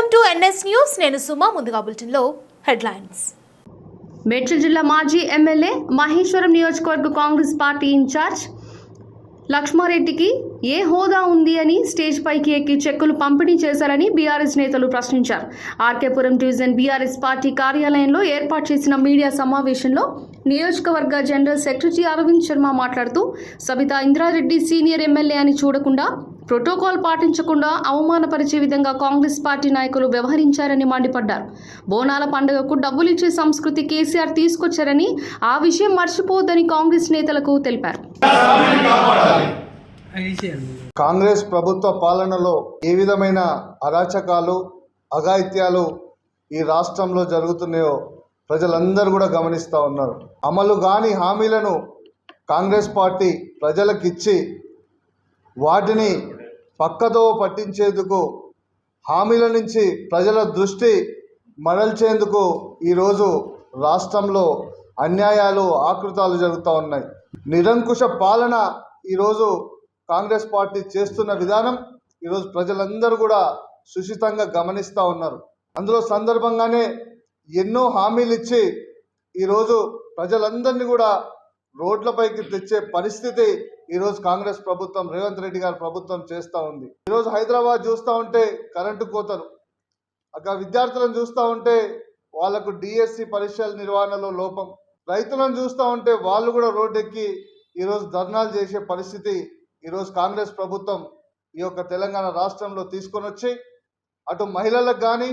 NS news. నేను సుమా ముందుగా బులెటిన్లో హెడ్లైన్స్. మేడ్చల్ జిల్లా మాజీ ఎమ్మెల్యే మహేశ్వరం నియోజకవర్గ కాంగ్రెస్ పార్టీ ఇన్ఛార్జ్ లక్ష్మారెడ్డికి ఏ హోదా ఉంది అని స్టేజ్ పైకి ఎక్కి చెక్కులు పంపిణీ చేశారని బీఆర్ఎస్ నేతలు ప్రశ్నించారు. ఆర్కేపురం డివిజన్ బీఆర్ఎస్ పార్టీ కార్యాలయంలో ఏర్పాటు చేసిన మీడియా సమావేశంలో నియోజకవర్గ జనరల్ సెక్రటరీ అరవింద్ శర్మ మాట్లాడుతూ సబితా ఇంద్రారెడ్డి సీనియర్ ఎమ్మెల్యే అని చూడకుండా ప్రోటోకాల్ పాటించకుండా అవమానపరిచే విధంగా కాంగ్రెస్ పార్టీ నాయకులు వ్యవహరించారని మండిపడ్డారు. బోనాల పండుగకు డబ్బులు ఇచ్చే సంస్కృతి కేసీఆర్ తీసుకొచ్చారని ఆ విషయం మర్చిపోవద్దని కాంగ్రెస్ నేతలకు తెలిపారు. కాంగ్రెస్ ప్రభుత్వ పాలనలో ఏ విధమైన అరాచకాలు అఘాయిత్యాలు ఈ రాష్ట్రంలో జరుగుతున్నాయో ప్రజలందరూ కూడా గమనిస్తూ ఉన్నారు. అమలు కాని హామీలను కాంగ్రెస్ పార్టీ ప్రజలకిచ్చి వాటిని పక్కతో పట్టించేందుకు హామీల నుంచి ప్రజల దృష్టి మరల్చేందుకు ఈరోజు రాష్ట్రంలో అన్యాయాలు ఆకృతాలు జరుగుతూ ఉన్నాయి. నిరంకుశ పాలన ఈరోజు కాంగ్రెస్ పార్టీ చేస్తున్న విధానం ఈరోజు ప్రజలందరూ కూడా సుషితంగా గమనిస్తూ ఉన్నారు. అందులో సందర్భంగానే ఎన్నో హామీలు ఇచ్చి ఈరోజు ప్రజలందరినీ కూడా రోడ్లపైకి తెచ్చే పరిస్థితి ఈరోజు కాంగ్రెస్ ప్రభుత్వం రేవంత్ రెడ్డి గారి ప్రభుత్వం చేస్తూ ఉంది. ఈరోజు హైదరాబాద్ చూస్తూ ఉంటే కరెంటు కోతలు. అక్కడ విద్యార్థులను చూస్తూ ఉంటే వాళ్ళకు డిఎస్సి పరీక్షల నిర్వహణలో లోపం. రైతులను చూస్తూ ఉంటే వాళ్ళు కూడా రోడ్డెక్కి ఈరోజు ధర్నాలు చేసే పరిస్థితి ఈరోజు కాంగ్రెస్ ప్రభుత్వం ఈ యొక్క తెలంగాణ రాష్ట్రంలో తీసుకొని వచ్చి అటు మహిళలకు కానీ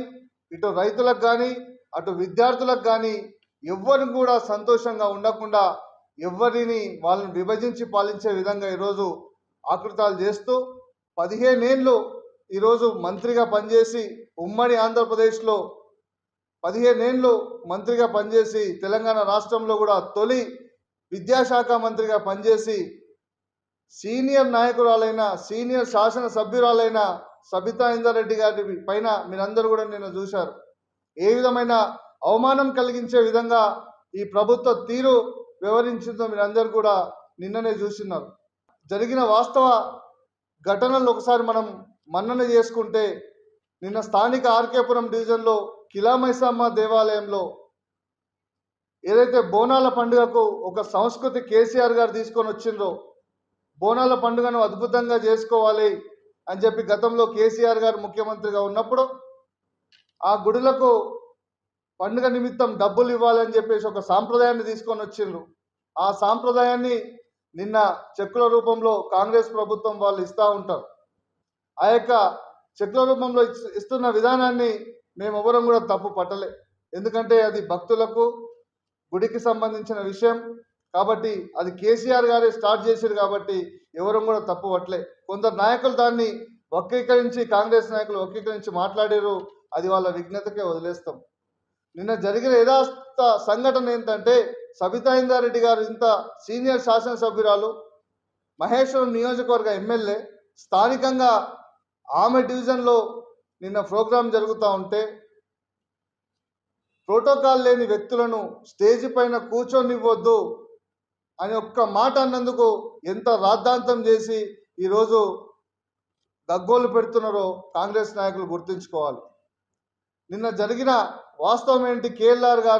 ఇటు రైతులకు కానీ అటు విద్యార్థులకు కానీ ఎవ్వరిని కూడా సంతోషంగా ఉండకుండా ఎవరిని వాళ్ళని విభజించి పాలించే విధంగా ఈరోజు ఆకృతాలు చేస్తూ పదిహేనేళ్ళు ఈరోజు మంత్రిగా పనిచేసి ఉమ్మడి ఆంధ్రప్రదేశ్లో పదిహేనేళ్ళు మంత్రిగా పనిచేసి తెలంగాణ రాష్ట్రంలో కూడా తొలి విద్యాశాఖ మంత్రిగా పనిచేసి సీనియర్ నాయకురాలైన సీనియర్ శాసన సభ్యురాలైన సబితా ఇందారెడ్డి గారి పైన మీరందరూ కూడా నిన్న చూశారు. ఏ విధమైన అవమానం కలిగించే విధంగా ఈ ప్రభుత్వ తీరు వివరించిందో మీరందరూ కూడా నిన్ననే చూస్తున్నారు జరిగిన వాస్తవ ఘటనలు ఒకసారి మనం మన్నన చేసుకుంటే నిన్న స్థానిక ఆర్కేపురం డివిజన్లో కిలామైసమ్మ దేవాలయంలో ఏదైతే బోనాల పండుగకు ఒక సంస్కృతి కేసీఆర్ గారు తీసుకొని వచ్చిండ్రో బోనాల పండుగను అద్భుతంగా చేసుకోవాలి అని చెప్పి గతంలో కేసీఆర్ గారు ముఖ్యమంత్రిగా ఉన్నప్పుడు ఆ గుడులకు పండుగ నిమిత్తం డబ్బులు ఇవ్వాలని చెప్పేసి ఒక సాంప్రదాయాన్ని తీసుకొని వచ్చిండ్రు. ఆ సాంప్రదాయాన్ని నిన్న చెక్కుల రూపంలో కాంగ్రెస్ ప్రభుత్వం వాళ్ళు ఇస్తూ ఉంటారు. ఆ యొక్క చెక్కుల రూపంలో ఇస్తున్న విధానాన్ని మేము ఎవరం కూడా తప్పు పట్టలే. ఎందుకంటే అది భక్తులకు గుడికి సంబంధించిన విషయం. కాబట్టి అది కేసీఆర్ గారే స్టార్ట్ చేశారు కాబట్టి ఎవరు కూడా తప్పు పట్టలే. కొందరు నాయకులు దాన్ని వక్రీకరించి కాంగ్రెస్ నాయకులు వక్రీకరించి మాట్లాడారు. అది వాళ్ళ విఘ్నతకే వదిలేస్తాం. నిన్న జరిగిన యథార్థ సంఘటన ఏంటంటే సబితా ఇందారెడ్డి గారు ఇంత సీనియర్ శాసనసభ్యురాలు మహేశ్వరం నియోజకవర్గ ఎమ్మెల్యే స్థానికంగా ఆమె డివిజన్లో నిన్న ప్రోగ్రాం జరుగుతూ ఉంటే ప్రోటోకాల్ లేని వ్యక్తులను స్టేజ్ పైన కూర్చొనివ్వద్దు అని ఒక్క మాట అన్నందుకు ఎంత రాద్ధాంతం చేసి ఈరోజు గగ్గోలు పెడుతున్నారో కాంగ్రెస్ నాయకులు గుర్తుంచుకోవాలి. నిన్న జరిగిన వాస్తవం ఏంటి కేఎల్ఆర్ గారు